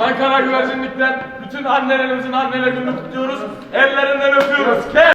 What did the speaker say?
Ankara güvercinlikten bütün annelerimizin anneler gününü kutluyoruz. Ellerinden öpüyoruz. Kes!